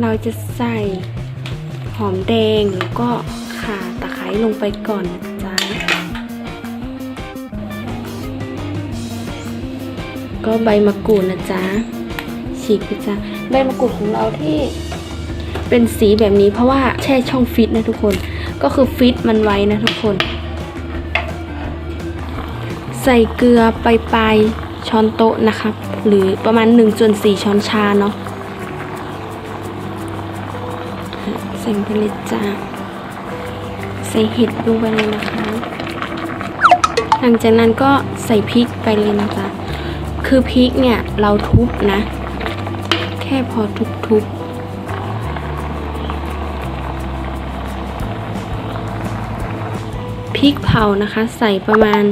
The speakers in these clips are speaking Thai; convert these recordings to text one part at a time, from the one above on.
เราจะใส่หอมแดงแล้วก็ข่าตะไคร้ลงไปก่อนนะจ๊ะ ก็ใบมะกรูดนะจ๊ะ ฉีกไปจ้ะใบมะกรูดของเราที่เป็นสีแบบนี้เพราะว่าแช่ช่องฟิตนะทุกคน ก็คือฟิตมันไว้นะทุกคน ใส่เกลือไปปลายช้อนโต๊ะนะครับหรือประมาณ1ส่วน4ช้อนชาเนาะ ใส่ลงไปเลยจ้าใส่เห็ดลงไปเลยนะคะ หลังจากนั้นก็ใส่พริกไปเลยนะจ๊ะคือพริกเนี่ยเราทุบนะ แค่พอทุบๆพริกเผานะคะ ใส่ประมาณ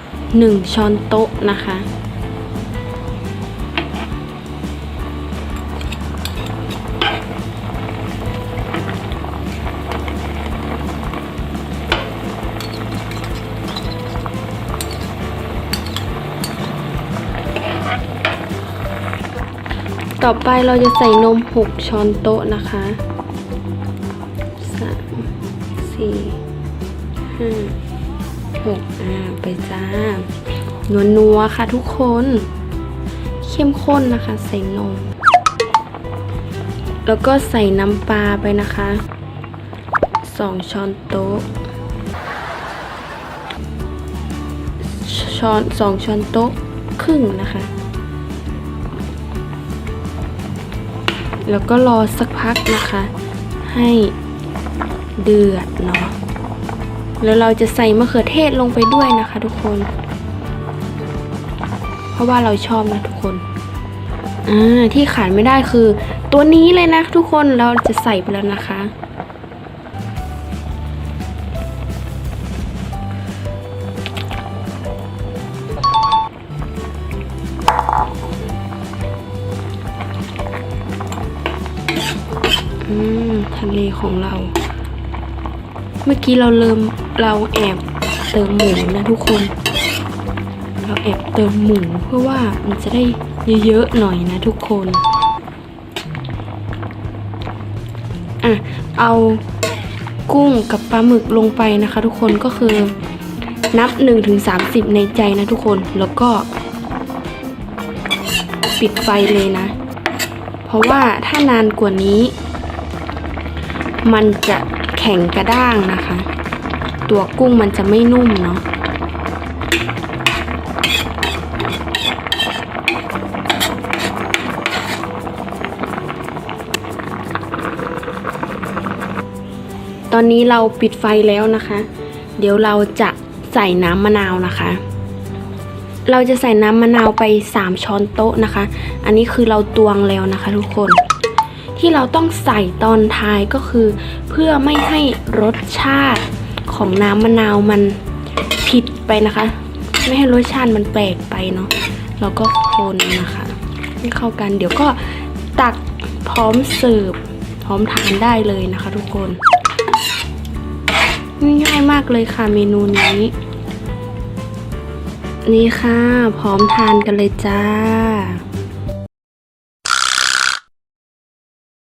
1 ช้อนโต๊ะนะคะ ต่อไปเราจะใส่นม 6 ช้อนโต๊ะนะคะสามสี่ห้าหกอ่าไปจ้านัวนัวๆค่ะทุกคน เข้มข้นนะคะ ใส่นม แล้วก็ใส่น้ำปลาไปนะคะ2ช้อนโต๊ะช้อน2ช้อนโต๊ะครึ่งนะคะ แล้วก็รอสักพักนะคะ ให้เดือดเนาะแล้วเราจะใส่มะเขือเทศลงไปด้วยนะคะทุกคน เพราะว่าเราชอบนะทุกคนอ่าที่ขาดไม่ได้คือ ตัวนี้เลยนะทุกคนเราจะใส่ไปแล้วนะคะ อืมทะเลของเรา เมื่อกี้เราเริ่มเราแอบเติมหมูนะทุกคน เราแอบเติมหมูเพื่อว่ามันจะได้เยอะๆหน่อยนะทุกคนอะเอากุ้งกับปลาหมึกลงไปนะคะ ทุกคนก็คือนับ1ถึง30ในใจนะทุกคนแล้วก็ ปิดไฟเลยนะ เพราะว่าถ้านานกว่านี้ มันจะแข็งกระด้างนะคะ ตัวกุ้งมันจะไม่นุ่มเนาะตอนนี้เราปิดไฟแล้วนะคะ เดี๋ยวเราจะใส่น้ำมะนาวนะคะ เราจะใส่น้ำมะนาวไป 3 ช้อนโต๊ะนะคะ อันนี้คือเราตวงแล้วนะคะทุกคน ที่เราต้องใส่ตอนท้ายก็คือ เพื่อไม่ให้รสชาติของน้ำมะนาวมันผิดไปนะคะ ไม่ให้รสชาติมันแปลกไปเนาะแล้วก็คนนะคะให้เข้ากันเดี๋ยวก็ตักพร้อมเสิร์ฟพร้อมทานได้เลยนะคะ ทุกคนง่ายมากเลยค่ะเมนูนี้ นี่ค่ะ พร้อมทานกันเลยจ้า